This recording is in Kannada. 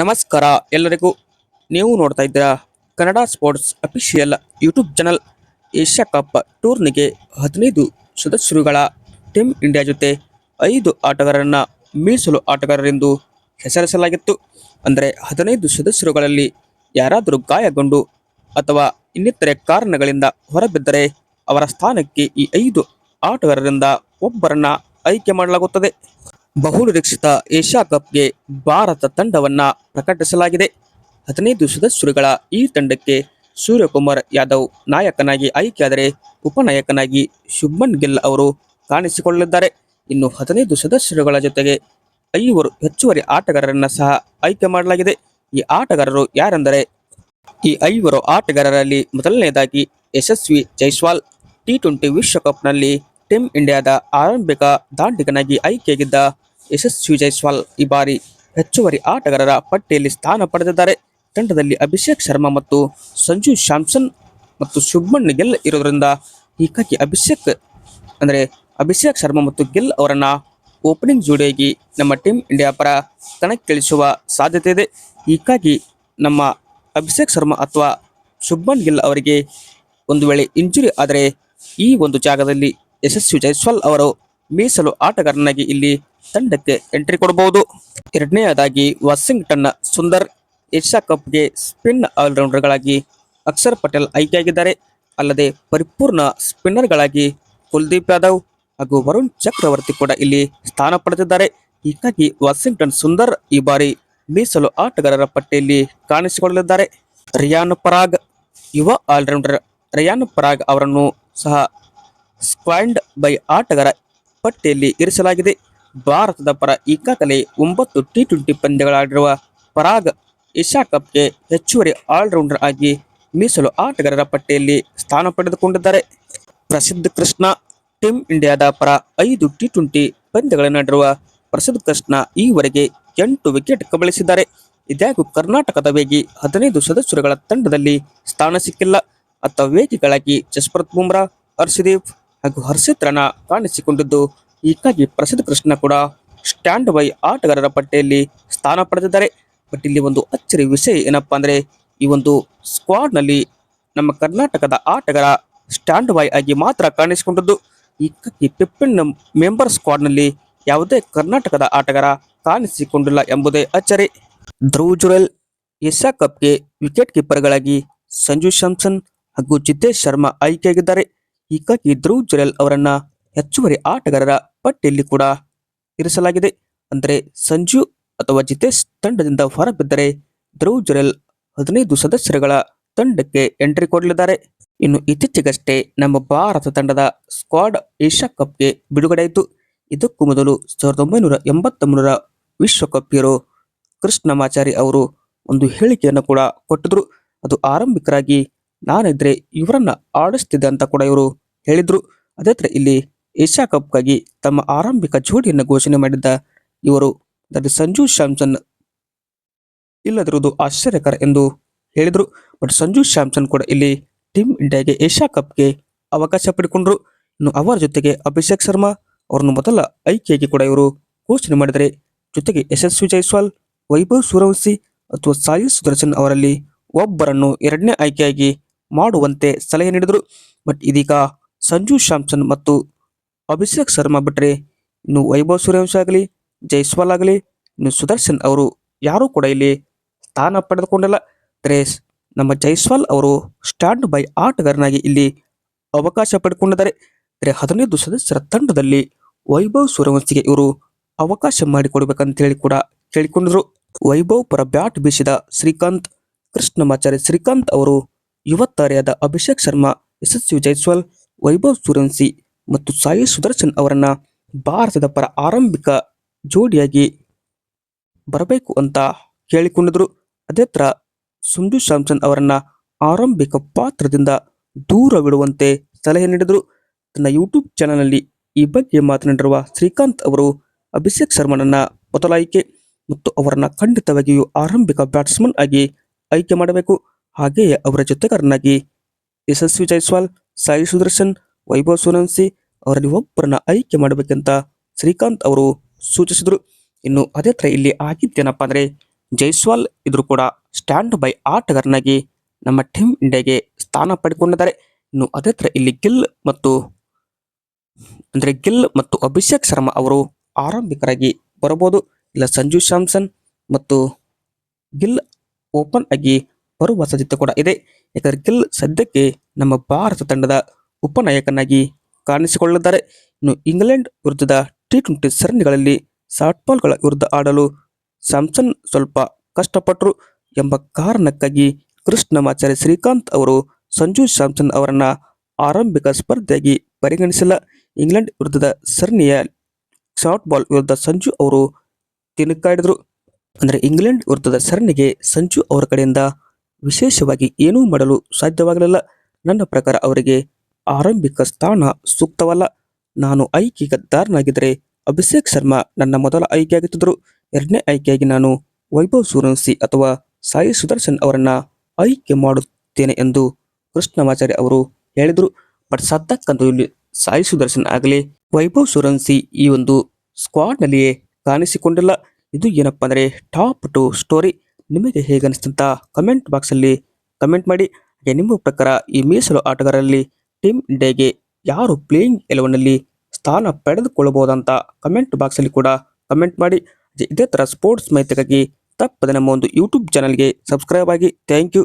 ನಮಸ್ಕಾರ ಎಲ್ಲರಿಗೂ. ನೀವು ನೋಡ್ತಾ ಇದ್ದೀರಾ Kannada sports official YouTube channel Asia cup ಟೂರ್ನಿಗೆ ಹದಿನೈದು ಸದಸ್ಯರುಗಳ ಟೀಮ್ ಇಂಡಿಯಾ ಜೊತೆ ಐದು ಆಟಗಾರರನ್ನು ಮೀಸಲು ಆಟಗಾರರೆಂದು ಹೆಸರಿಸಲಾಗಿತ್ತು. ಅಂದರೆ ಹದಿನೈದು ಸದಸ್ಯರುಗಳಲ್ಲಿ ಯಾರಾದರೂ ಗಾಯಗೊಂಡು ಅಥವಾ ಇನ್ನಿತರೆ ಕಾರಣಗಳಿಂದ ಹೊರಬಿದ್ದರೆ ಅವರ ಸ್ಥಾನಕ್ಕೆ ಈ ಐದು ಆಟಗಾರರಿಂದ ಒಬ್ಬರನ್ನು ಆಯ್ಕೆ ಮಾಡಲಾಗುತ್ತದೆ. ಬಹುನಿರೀಕ್ಷಿತ ಏಷ್ಯಾ ಕಪ್ಗೆ ಭಾರತ ತಂಡವನ್ನ ಪ್ರಕಟಿಸಲಾಗಿದೆ. ಹದಿನೈದು ಸದಸ್ಯರುಗಳ ಈ ತಂಡಕ್ಕೆ ಸೂರ್ಯಕುಮಾರ್ ಯಾದವ್ ನಾಯಕನಾಗಿ ಆಯ್ಕೆಯಾದರೆ ಉಪನಾಯಕನಾಗಿ ಶುಭ್ಮನ್ ಗಿಲ್ ಅವರು ಕಾಣಿಸಿಕೊಳ್ಳಲಿದ್ದಾರೆ. ಇನ್ನು ಹದಿನೈದು ಸದಸ್ಯರುಗಳ ಜೊತೆಗೆ ಐವರು ಹೆಚ್ಚುವರಿ ಆಟಗಾರರನ್ನ ಸಹ ಆಯ್ಕೆ ಮಾಡಲಾಗಿದೆ. ಈ ಆಟಗಾರರು ಯಾರೆಂದರೆ, ಈ ಐವರು ಆಟಗಾರರಲ್ಲಿ ಮೊದಲನೆಯದಾಗಿ ಯಶಸ್ವಿ ಜೈಸ್ವಾಲ್, ಟಿ ಟ್ವೆಂಟಿ ವಿಶ್ವಕಪ್ನಲ್ಲಿ ಟೀಮ್ ಇಂಡಿಯಾದ ಆರಂಭಿಕ ದಾಂಡಿಗನಾಗಿ ಆಯ್ಕೆಯಾಗಿದ್ದ ಯಶಸ್ವಿ ಜೈಸ್ವಾಲ್ ಈ ಬಾರಿ ಹೆಚ್ಚುವರಿ ಆಟಗಾರರ ಪಟ್ಟಿಯಲ್ಲಿ ಸ್ಥಾನ ಪಡೆದಿದ್ದಾರೆ. ತಂಡದಲ್ಲಿ ಅಭಿಷೇಕ್ ಶರ್ಮಾ ಮತ್ತು ಸಂಜು ಶ್ಯಾಮ್ಸನ್ ಮತ್ತು ಶುಭ್ಮಣ್ ಗೆಲ್ ಇರೋದ್ರಿಂದ ಹೀಗಾಗಿ ಅಭಿಷೇಕ್ ಅಂದರೆ ಅಭಿಷೇಕ್ ಶರ್ಮಾ ಮತ್ತು ಗಿಲ್ ಅವರನ್ನ ಓಪನಿಂಗ್ ಜೋಡಿಯಾಗಿ ನಮ್ಮ ಟೀಮ್ ಇಂಡಿಯಾ ಪರ ಕಣಕ್ಕಿಳಿಸುವ ಸಾಧ್ಯತೆ ಇದೆ. ಹೀಗಾಗಿ ನಮ್ಮ ಅಭಿಷೇಕ್ ಶರ್ಮಾ ಅಥವಾ ಶುಭ್ಮನ್ ಗಿಲ್ ಅವರಿಗೆ ಒಂದು ವೇಳೆ ಇಂಜುರಿ ಆದರೆ ಈ ಒಂದು ಜಾಗದಲ್ಲಿ ಯಶಸ್ವಿ ಜೈಸ್ವಾಲ್ ಅವರು ಮೀಸಲು ಆಟಗಾರನಾಗಿ ಇಲ್ಲಿ ತಂಡಕ್ಕೆ ಎಂಟ್ರಿ ಕೊಡಬಹುದು. ಎರಡನೆಯದಾಗಿ ವಾಷಿಂಗ್ಟನ್ನ ಸುಂದರ್ ಏಷ್ಯಾ ಕಪ್ಗೆ ಸ್ಪಿನ್ ಆಲ್ರೌಂಡರ್ಗಳಾಗಿ ಅಕ್ಷರ್ ಪಟೇಲ್ ಆಯ್ಕೆಯಾಗಿದ್ದಾರೆ. ಅಲ್ಲದೆ ಪರಿಪೂರ್ಣ ಸ್ಪಿನ್ನರ್ಗಳಾಗಿ ಕುಲ್ದೀಪ್ ಯಾದವ್ ಹಾಗೂ ವರುಣ್ ಚಕ್ರವರ್ತಿ ಕೂಡ ಇಲ್ಲಿ ಸ್ಥಾನ ಪಡೆದಿದ್ದಾರೆ. ಹೀಗಾಗಿ ವಾಷಿಂಗ್ಟನ್ ಸುಂದರ್ ಈ ಬಾರಿ ಮೀಸಲು ಆಟಗಾರರ ಪಟ್ಟಿಯಲ್ಲಿ ಕಾಣಿಸಿಕೊಳ್ಳಲಿದ್ದಾರೆ. ರಿಯಾನ್ ಪರಾಗ್, ಯುವ ಆಲ್ರೌಂಡರ್ ರಿಯಾನ್ ಪರಾಗ್ ಅವರನ್ನು ಸಹ ಸ್ಕ್ವಾಂಡ್ ಬೈ ಆಟಗಾರ ಪಟ್ಟಿಯಲ್ಲಿ ಇರಿಸಲಾಗಿದೆ. ಭಾರತದ ಪರ ಈಗಾಗಲೇ ಒಂಬತ್ತು ಟಿ ಟ್ವೆಂಟಿ ಪಂದ್ಯಗಳಾಡಿರುವ ಪರಾಗ್ ಏಷ್ಯಾ ಕಪ್ಗೆ ಹೆಚ್ಚುವರಿ ಆಲ್ರೌಂಡರ್ ಆಗಿ ಮೀಸಲು ಆಟಗಾರರ ಪಟ್ಟಿಯಲ್ಲಿ ಸ್ಥಾನ ಪಡೆದುಕೊಂಡಿದ್ದಾರೆ. ಪ್ರಸಿದ್ಧ ಕೃಷ್ಣ ಟೀಮ್ ಇಂಡಿಯಾದ ಪರ ಐದು ಟಿ ಟ್ವೆಂಟಿ ಪಂದ್ಯಗಳನ್ನಾಡಿರುವ ಪ್ರಸಿದ್ಧ ಕೃಷ್ಣ ಈವರೆಗೆ ಎಂಟು ವಿಕೆಟ್ ಕಬಳಿಸಿದ್ದಾರೆ. ಇದಾಗೂ ಕರ್ನಾಟಕದ ವೇಗಿ ಹದಿನೈದು ಸದಸ್ಯರುಗಳ ತಂಡದಲ್ಲಿ ಸ್ಥಾನ ಸಿಕ್ಕಿಲ್ಲ. ಅತ್ತ ವೇಗಿಗಳಾಗಿ ಜಸ್ಪ್ರತ್ ಬುಮ್ರಾ, ಹರ್ಷದೀಪ್ ಹಾಗೂ ಹರ್ಷಿತ್ ಕಾಣಿಸಿಕೊಂಡಿದ್ದು. ಹೀಗಾಗಿ ಪ್ರಸಿದ್ಧ ಕೃಷ್ಣ ಕೂಡ ಸ್ಟ್ಯಾಂಡ್ ಬೈ ಆಟಗಾರರ ಪಟ್ಟಿಯಲ್ಲಿ ಸ್ಥಾನ ಪಡೆದಿದ್ದಾರೆ. ಬಟ್ ಇಲ್ಲಿ ಒಂದು ಅಚ್ಚರಿ ವಿಷಯ ಏನಪ್ಪಾ ಅಂದ್ರೆ, ಈ ಒಂದು ಸ್ಕ್ವಾಡ್ನಲ್ಲಿ ನಮ್ಮ ಕರ್ನಾಟಕದ ಆಟಗಾರ ಸ್ಟ್ಯಾಂಡ್ ಬೈ ಆಗಿ ಮಾತ್ರ ಕಾಣಿಸಿಕೊಂಡಿದ್ದು. ಹೀಗಾಗಿ ಫಿಫ್ಟೀನ್ ಮೆಂಬರ್ ಸ್ಕ್ವಾಡ್ನಲ್ಲಿ ಯಾವುದೇ ಕರ್ನಾಟಕದ ಆಟಗಾರ ಕಾಣಿಸಿಕೊಂಡಿಲ್ಲ ಎಂಬುದೇ ಅಚ್ಚರಿ. ಧ್ರುವ್ ಜುರೆಲ್, ಏಷ್ಯಾ ಕಪ್ಗೆ ವಿಕೆಟ್ ಕೀಪರ್ಗಳಾಗಿ ಸಂಜು ಸ್ಯಾಮ್ಸನ್ ಹಾಗೂ ಜಿತೇಶ್ ಶರ್ಮಾ ಆಯ್ಕೆಯಾಗಿದ್ದಾರೆ. ಹೀಗಾಗಿ ಧ್ರುವ್ ಜುರೆಲ್ ಅವರನ್ನ ಹೆಚ್ಚುವರಿ ಆಟಗಾರರ ಪಟ್ಟಿಯಲ್ಲಿ ಕೂಡ ಇರಿಸಲಾಗಿದೆ. ಅಂದರೆ ಸಂಜು ಅಥವಾ ಜಿತೇಶ್ ತಂಡದಿಂದ ಹೊರಬಿದ್ದರೆ ಧ್ರುವ್ ಜುರೆಲ್ ಹದಿನೈದು ಸದಸ್ಯರುಗಳ ತಂಡಕ್ಕೆ ಎಂಟ್ರಿ ಕೊಡಲಿದ್ದಾರೆ. ಇನ್ನು ಇತ್ತೀಚೆಗಷ್ಟೇ ನಮ್ಮ ಭಾರತ ತಂಡದ ಸ್ಕ್ವಾಡ್ ಏಷ್ಯಾ ಕಪ್ಗೆ ಬಿಡುಗಡೆಯಿತು ಇದಕ್ಕೂ ಮೊದಲು ಸಾವಿರದ ಒಂಬೈನೂರ ಎಂಬತ್ತ ಮೂರರ ವಿಶ್ವಕಪ್ ಹೀರೋ ಕೃಷ್ಣಮಾಚಾರಿ ಅವರು ಒಂದು ಹೇಳಿಕೆಯನ್ನು ಕೂಡ ಕೊಟ್ಟಿದ್ರು. ಅದು ಆರಂಭಿಕರಾಗಿ ನಾನಿದ್ರೆ ಇವರನ್ನ ಆಡಿಸ್ತಿದ್ದೆ ಅಂತ ಕೂಡ ಇವರು ಹೇಳಿದ್ರು. ಅದೇ ಇಲ್ಲಿ ಏಷ್ಯಾ ಕಪ್ಗಾಗಿ ತಮ್ಮ ಆರಂಭಿಕ ಜೋಡಿಯನ್ನು ಘೋಷಣೆ ಮಾಡಿದ್ದ ಇವರು ದಟ್ ಸಂಜು ಶ್ಯಾಮ್ಸನ್ ಇಲ್ಲದಿರುವುದು ಆಶ್ಚರ್ಯಕರ ಎಂದು ಹೇಳಿದ್ರು. ಬಟ್ ಸಂಜು ಶ್ಯಾಮ್ಸನ್ ಕೂಡ ಇಲ್ಲಿ ಟೀಮ್ ಇಂಡಿಯಾಗೆ ಏಷ್ಯಾ ಕಪ್ಗೆ ಅವಕಾಶ ಪಡೆಕೊಂಡರು ಇನ್ನು ಅವರ ಜೊತೆಗೆ ಅಭಿಷೇಕ್ ಶರ್ಮಾ ಅವರನ್ನು ಮೊದಲ ಆಯ್ಕೆಯಾಗಿ ಕೂಡ ಇವರು ಘೋಷಣೆ ಮಾಡಿದರೆ. ಜೊತೆಗೆ ಯಶಸ್ವಿ ಜೈಸ್ವಾಲ್, ವೈಭವ್ ಸೂರ್ಯವಂಶಿ ಅಥವಾ ಸಾಯಿ ಸುದರ್ಶನ್ ಅವರಲ್ಲಿ ಒಬ್ಬರನ್ನು ಎರಡನೇ ಆಯ್ಕೆಯಾಗಿ ಮಾಡುವಂತೆ ಸಲಹೆ ನೀಡಿದರು. ಬಟ್ ಇದೀಗ ಸಂಜು ಸ್ಯಾಮ್ಸನ್ ಮತ್ತು ಅಭಿಷೇಕ್ ಶರ್ಮಾ ಬಿಟ್ಟರೆ ಇನ್ನು ವೈಭವ್ ಸೂರ್ಯವಂಶ ಆಗಲಿ, ಜೈಸ್ವಾಲ್ ಆಗಲಿ, ಇನ್ನು ಸುದರ್ಶನ್ ಅವರು ಯಾರೂ ಕೂಡ ಇಲ್ಲಿ ಸ್ಥಾನ ಪಡೆದುಕೊಂಡಿಲ್ಲ. ಆದರೆ ನಮ್ಮ ಜೈಸ್ವಾಲ್ ಅವರು ಸ್ಟ್ಯಾಂಡ್ ಬೈ ಆಟಗಾರನಾಗಿ ಇಲ್ಲಿ ಅವಕಾಶ ಪಡೆದುಕೊಂಡಿದ್ದಾರೆ ಆದರೆ ಹದಿನೈದು ಸದಸ್ಯರ ತಂಡದಲ್ಲಿ ವೈಭವ್ ಸೂರ್ಯವಂಶಿಗೆ ಇವರು ಅವಕಾಶ ಮಾಡಿಕೊಡ್ಬೇಕಂತ ಹೇಳಿ ಕೂಡ ಕೇಳಿಕೊಂಡರು ವೈಭವ್ ಪರ ಬ್ಯಾಟ್ ಬೀಸಿದ ಶ್ರೀಕಾಂತ್, ಕೃಷ್ಣಮಾಚಾರ್ಯ ಶ್ರೀಕಾಂತ್ ಅವರು ಯುವ ತಾರೆಯಾದ ಅಭಿಷೇಕ್ ಶರ್ಮಾ, ಯಶಸ್ವಿ ಜೈಸ್ವಾಲ್ ವೈಭವ್ ಸೂರನ್ಸಿ ಮತ್ತು ಸಾಯಿ ಸುದರ್ಶನ್ ಅವರನ್ನ ಭಾರತದ ಪರ ಆರಂಭಿಕ ಜೋಡಿಯಾಗಿ ಬರಬೇಕು ಅಂತ ಕೇಳಿಕೊಂಡಿದ್ರು ಅದೇ ಥರ ಸಂಜು ಸ್ಯಾಮ್ಸನ್ ಅವರನ್ನ ಆರಂಭಿಕ ಪಾತ್ರದಿಂದ ದೂರವಿಡುವಂತೆ ಸಲಹೆ ನೀಡಿದರು. ತನ್ನ ಯೂಟ್ಯೂಬ್ ಚಾನಲ್ನಲ್ಲಿ ಈ ಬಗ್ಗೆ ಮಾತನಾಡಿರುವ ಶ್ರೀಕಾಂತ್ ಅವರು ಅಭಿಷೇಕ್ ಶರ್ಮನನ್ನ ಮೊದಲ ಆಯ್ಕೆ ಮತ್ತು ಅವರನ್ನ ಖಂಡಿತವಾಗಿಯೂ ಆರಂಭಿಕ ಬ್ಯಾಟ್ಸ್ಮನ್ ಆಗಿ ಆಯ್ಕೆ ಮಾಡಬೇಕು. ಹಾಗೆಯೇ ಅವರ ಜೊತೆಗಾರನಾಗಿ ಯಶಸ್ವಿ ಜೈಸ್ವಾಲ್, ಸಾಯಿ ಸುದರ್ಶನ್, ವೈಭವ್ ಸೋನಂಸಿ ಅವರಲ್ಲಿ ಒಬ್ಬರನ್ನ ಆಯ್ಕೆ ಮಾಡಬೇಕಂತ ಶ್ರೀಕಾಂತ್ ಅವರು ಸೂಚಿಸಿದರು. ಇನ್ನು ಅದೇ ಥರ ಇಲ್ಲಿ ಆಗಿದ್ದೇನಪ್ಪ ಅಂದ್ರೆ ಜೈಸ್ವಾಲ್ ಇದ್ರು ಕೂಡ ಸ್ಟ್ಯಾಂಡ್ ಬೈ ಆಟಗಾರನಾಗಿ ನಮ್ಮ ಟೀಮ್ ಇಂಡಿಯಾಗೆ ಸ್ಥಾನ ಪಡೆದುಕೊಂಡಿದ್ದಾರೆ. ಇನ್ನು ಅದೇ ಥರ ಇಲ್ಲಿ ಗಿಲ್ ಮತ್ತು ಅಂದ್ರೆ ಗಿಲ್ ಮತ್ತು ಅಭಿಷೇಕ್ ಶರ್ಮಾ ಅವರು ಆರಂಭಿಕರಾಗಿ ಬರಬಹುದು. ಇಲ್ಲ ಸಂಜು ಸ್ಯಾಮ್ಸನ್ ಮತ್ತು ಗಿಲ್ ಓಪನ್ ಆಗಿ ಬರುವ ಸಾಧ್ಯತೆ ಕೂಡ ಇದೆ. ಯಾಕಂದರೆ ಗಿಲ್ ಸದ್ಯಕ್ಕೆ ನಮ್ಮ ಭಾರತ ತಂಡದ ಉಪನಾಯಕನಾಗಿ ಕಾಣಿಸಿಕೊಳ್ಳಿದ್ದಾರೆ ಇನ್ನು ಇಂಗ್ಲೆಂಡ್ ವಿರುದ್ಧದ ಟಿ ಟ್ವೆಂಟಿ ಸರಣಿಗಳಲ್ಲಿ ಶಾರ್ಟ್ ಬಾಲ್ಗಳ ವಿರುದ್ಧ ಆಡಲು ಸ್ಯಾಮ್ಸನ್ ಸ್ವಲ್ಪ ಕಷ್ಟಪಟ್ಟರು ಎಂಬ ಕಾರಣಕ್ಕಾಗಿ ಕೃಷ್ಣಮಾಚಾರ್ಯ ಶ್ರೀಕಾಂತ್ ಅವರು ಸಂಜು ಸ್ಯಾಮ್ಸನ್ ಅವರನ್ನು ಆರಂಭಿಕ ಸ್ಪರ್ಧೆಯಾಗಿ ಪರಿಗಣಿಸಿಲ್ಲ. ಇಂಗ್ಲೆಂಡ್ ವಿರುದ್ಧದ ಸರಣಿಯ ಶಾರ್ಟ್ ಬಾಲ್ ವಿರುದ್ಧ ಸಂಜು ಅವರು ತಿನ್ನುಕಾಡಿದರು ಅಂದರೆ ಇಂಗ್ಲೆಂಡ್ ವಿರುದ್ಧದ ಸರಣಿಗೆ ಸಂಜು ಅವರ ಕಡೆಯಿಂದ ವಿಶೇಷವಾಗಿ ಏನೂ ಮಾಡಲು ಸಾಧ್ಯವಾಗಲಿಲ್ಲ. ನನ್ನ ಪ್ರಕಾರ ಅವರಿಗೆ ಆರಂಭಿಕ ಸ್ಥಾನ ಸೂಕ್ತವಲ್ಲ. ನಾನು ಆಯ್ಕೆಗಾರನಾಗಿದ್ದರೆ ಅಭಿಷೇಕ್ ಶರ್ಮಾ ನನ್ನ ಮೊದಲ ಆಯ್ಕೆಯಾಗುತ್ತಿದ್ದರು. ಎರಡನೇ ಆಯ್ಕೆಯಾಗಿ ನಾನು ವೈಭವ್ ಸೂರ್ಯವಂಶಿ ಅಥವಾ ಸಾಯಿ ಸುದರ್ಶನ್ ಅವರನ್ನ ಆಯ್ಕೆ ಮಾಡುತ್ತೇನೆ ಎಂದು ಕೃಷ್ಣಮಾಚಾರ್ಯ ಅವರು ಹೇಳಿದರು. ಬಟ್ ಸದ್ದಕ್ಕಂತೂ ಇಲ್ಲಿ ಸಾಯಿ ಸುದರ್ಶನ್ ಆಗಲಿ ವೈಭವ್ ಸೂರ್ಯವಂಶಿ ಈ ಒಂದು ಸ್ಕ್ವಾಡ್ನಲ್ಲಿಯೇ ಕಾಣಿಸಿಕೊಂಡಿಲ್ಲ. ಇದು ಏನಪ್ಪ ಅಂದರೆ ಟಾಪ್ ಟು ಸ್ಟೋರಿ ನಿಮಗೆ ಹೇಗೆ ಅನಿಸ್ತಂತ ಕಮೆಂಟ್ ಬಾಕ್ಸಲ್ಲಿ ಕಮೆಂಟ್ ಮಾಡಿ. ಹಾಗೆ ನಿಮ್ಮ ಪ್ರಕಾರ ಈ ಮೀಸಲು ಆಟಗಾರರಲ್ಲಿ ಟೀಮ್ ಇಂಡಿಯಾಗೆ ಯಾರು ಪ್ಲೇಯಿಂಗ್ ಎಲೆವನ್ನಲ್ಲಿ ಸ್ಥಾನ ಪಡೆದುಕೊಳ್ಳಬಹುದಂತ ಕಮೆಂಟ್ ಬಾಕ್ಸಲ್ಲಿ ಕೂಡ ಕಮೆಂಟ್ ಮಾಡಿ. ಇದೇ ಥರ ಸ್ಪೋರ್ಟ್ಸ್ ಮಾಹಿತಿಗಾಗಿ ತಪ್ಪದೆ ನಮ್ಮ ಒಂದು ಯೂಟ್ಯೂಬ್ ಚಾನಲ್ಗೆ ಸಬ್ಸ್ಕ್ರೈಬ್ ಆಗಿ. Thank you